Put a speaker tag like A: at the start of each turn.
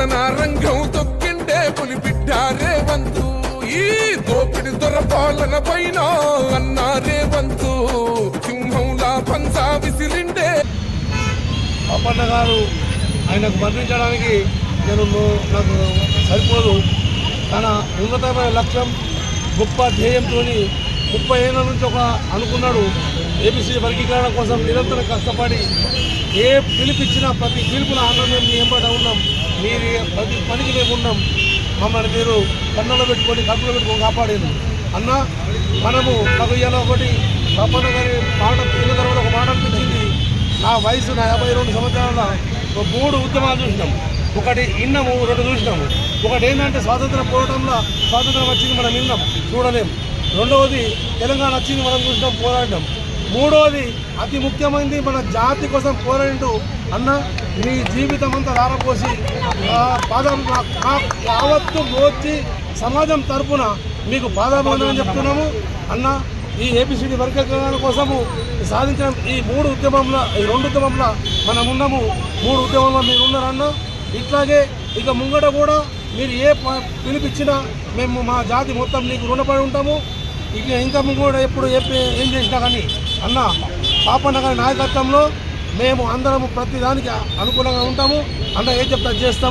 A: కథన రంగం తొక్కిండే పులిబిడ్డ వంతు. ఈ దోపిడి దొరపాలన పైన అన్నారే వంతు. సింహంలా పంచా విసిరిండే.
B: అప్పన్న గారు ఆయనకు మరణించడానికి నేను నాకు సరిపోదు. తన ఉన్నతమైన లక్ష్యం గొప్ప ధ్యేయంతో ముప్పై ఏళ్ళ నుంచి ఒక అనుకున్నాడు ఏపీసీ వర్గీకరణ కోసం నిరంతరం కష్టపడి ఏ పిలిపిచ్చినా ప్రతి పిలుపున అన్న మేము మీ ఎంబట ఉన్నాం. మీరు ప్రతి పనికి మేము ఉన్నాం. మమ్మల్ని మీరు కన్నులో పెట్టుకొని కడుపులో పెట్టుకొని కాపాడేది అన్న మనము నాకు ఒకటి తప్పన గారి మాట తిన్న తర్వాత ఒక మాట అనిపించింది. నా వయసు నా యాభై రెండు సంవత్సరాల ఒక మూడు ఉద్యమాలు చూసినాం. ఒకటి ఇన్నము రెండు చూసినాము ఒకటి ఏంటంటే స్వాతంత్ర పోవడంలో స్వాతంత్రం వచ్చింది మనం విన్నాం. చూడలేం. రెండవది తెలంగాణ వచ్చింది మనం చూసినాం పోరాడడం మూడవది అతి ముఖ్యమైనది మన జాతి కోసం పోరాడు అన్న మీ జీవితం అంతా దారపోసి పాదం కావత్తు యావత్తు మోర్చి సమాజం తరఫున మీకు బాధాబంధమని చెప్తున్నాము. అన్న ఈ ఏపీసీడీ వర్గీకరణ కోసము సాధించిన ఈ మూడు ఉద్యమంలో ఈ రెండు ఉద్యమంలో మనం ఉన్నాము మూడు ఉద్యమంలో మీరు ఉన్నారన్న ఇట్లాగే ఇక ముంగట కూడా మీరు ఏ ప- పిలిపిచ్చినా మేము మా జాతి మొత్తం నీకు రుణపడి ఉంటాము. ఇక ఇంకా కూడా ఎప్పుడు ఏ ఏం చేసినా కానీ అన్న పాపన్న గారి నాయకత్వంలో మేము అందరము ప్రతిదానికి అనుకూలంగా ఉంటాము. అన్న ఏం చెప్తా చేస్తాము.